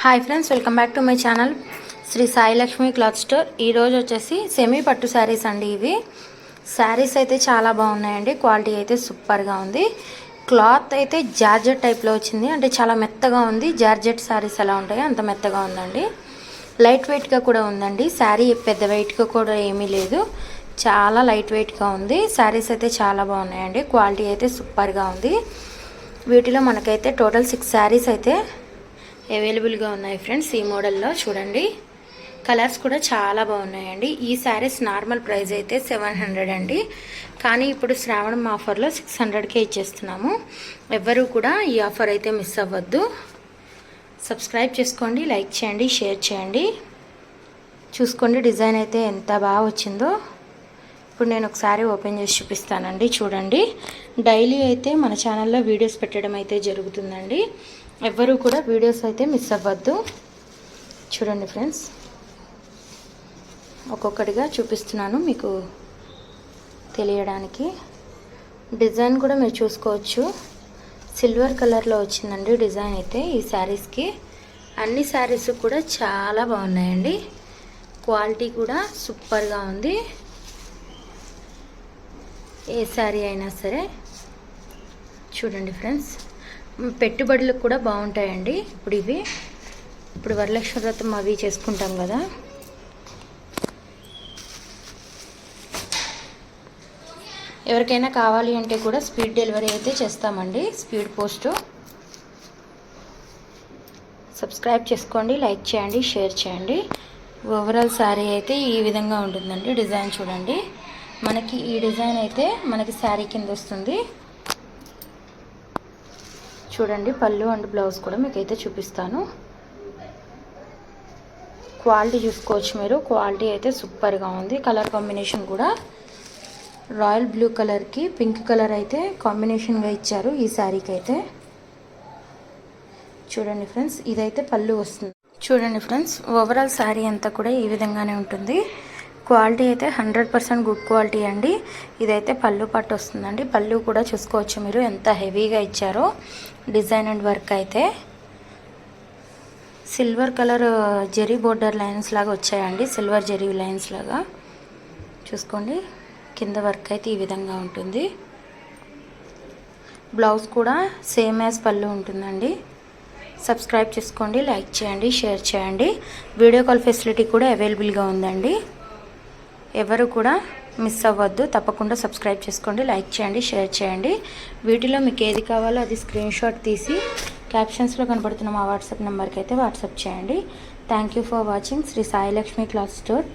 Hi friends welcome back to my channel Shri Sai Lakshmi cloth store ఈరోజు వచ్చేసి semi పట్టు శారీస్ అండి ఇవి. శారీస్ అయితే చాలా బాగున్నాయండి. క్వాలిటీ అయితే సూపర్గా ఉంది. క్లాత్ అయితే జార్జెట్ టైప్లో వచ్చింది. అంటే చాలా మెత్తగా ఉంది. జార్జెట్ శారీస్ ఎలా ఉంటాయో అంత మెత్తగా ఉందండి. లైట్ వెయిట్గా కూడా ఉందండి. శారీ పెద్ద వెయిట్గా కూడా ఏమీ లేదు. చాలా లైట్ వెయిట్గా ఉంది. శారీస్ అయితే చాలా బాగున్నాయండి. క్వాలిటీ అయితే సూపర్గా ఉంది. వీటిలో మనకైతే టోటల్ సిక్స్ శారీస్ అయితే అవైలబుల్గా ఉన్నాయి ఫ్రెండ్స్ ఈ మోడల్లో చూడండి. కలర్స్ కూడా చాలా బాగున్నాయండి. ఈ శారీస్ నార్మల్ ప్రైస్ అయితే సెవెన్ హండ్రెడ్ అండి. కానీ ఇప్పుడు శ్రావణం ఆఫర్లో సిక్స్ హండ్రెడ్కే ఇచ్చేస్తున్నాము. ఎవ్వరూ కూడా ఈ ఆఫర్ అయితే మిస్ అవ్వద్దు. సబ్స్క్రైబ్ చేసుకోండి లైక్ చేయండి షేర్ చేయండి. చూసుకోండి డిజైన్ అయితే ఎంత బాగా వచ్చిందో. ఇప్పుడు నేను ఒకసారి ఓపెన్ చేసి చూపిస్తానండి. చూడండి. డైలీ అయితే మన ఛానల్లో వీడియోస్ పెట్టడం అయితే జరుగుతుందండి. ఎవ్వరూ కూడా వీడియోస్ అయితే మిస్ అవ్వద్దు. చూడండి ఫ్రెండ్స్. ఒక్కొక్కటిగా చూపిస్తున్నాను మీకు తెలియడానికి. డిజైన్ కూడా మీరు చూసుకోవచ్చు. సిల్వర్ కలర్లో వచ్చిందండి డిజైన్ అయితే ఈ శారీస్కి. అన్ని శారీస్ కూడా చాలా బాగున్నాయండి. క్వాలిటీ కూడా సూపర్గా ఉంది. ఏ శారీ అయినా సరే చూడండి ఫ్రెండ్స్ పెట్టుబడులకు కూడా బాగుంటాయండి. ఇప్పుడు ఇవి ఇప్పుడు వరలక్ష్మి వ్రతం అవి చేసుకుంటాం కదా. ఎవరికైనా కావాలి అంటే కూడా స్పీడ్ డెలివరీ అయితే చేస్తామండి స్పీడ్ పోస్టు. సబ్స్క్రైబ్ చేసుకోండి లైక్ చేయండి షేర్ చేయండి. ఓవరాల్ శారీ అయితే ఈ విధంగా ఉంటుందండి డిజైన్ చూడండి. మనకి ఈ డిజైన్ అయితే మనకి శారీ కింద వస్తుంది. చూడండి పళ్ళు అండ్ బ్లౌజ్ కూడా మీకు అయితే చూపిస్తాను. క్వాలిటీ చూసుకోవచ్చు మీరు. క్వాలిటీ అయితే సూపర్గా ఉంది. కలర్ కాంబినేషన్ కూడా రాయల్ బ్లూ కలర్కి పింక్ కలర్ అయితే కాంబినేషన్గా ఇచ్చారు ఈ శారీకి అయితే చూడండి ఫ్రెండ్స్ ఇదైతే పళ్ళు వస్తుంది. చూడండి ఫ్రెండ్స్ ఓవరాల్ శారీ అంతా కూడా ఈ విధంగానే ఉంటుంది. క్వాలిటీ అయితే హండ్రెడ్ పర్సెంట్ గుడ్ క్వాలిటీ అండి. ఇదైతే పళ్ళు పట్టు వస్తుందండి. పళ్ళు కూడా చూసుకోవచ్చు మీరు ఎంత హెవీగా ఇచ్చారో. డిజైన్ అండ్ వర్క్ అయితే. Silver colour zari border lines లాగా వచ్చాయండి. సిల్వర్ జెరీ లైన్స్ లాగా. చూసుకోండి. కింద వర్క్ అయితే ఈ విధంగా ఉంటుంది. బ్లౌజ్ కూడా సేమ్ యాజ్ పళ్ళు ఉంటుందండి. సబ్స్క్రైబ్ చేసుకోండి లైక్ చేయండి షేర్ చేయండి. వీడియో కాల్ ఫెసిలిటీ కూడా అవైలబుల్గా ఉందండి. ఎవరు కూడా మిస్ అవ్వద్దు. తప్పకుండా సబ్స్క్రైబ్ చేసుకోండి లైక్ చేయండి షేర్ చేయండి. వీటిలో మీకు ఏది కావాలో అది స్క్రీన్ షాట్ తీసి క్యాప్షన్స్లో కనపడుతున్న మా వాట్సాప్ నెంబర్కి అయితే వాట్సాప్ చేయండి. Thank you for watching Shri Sailakshmi cloth store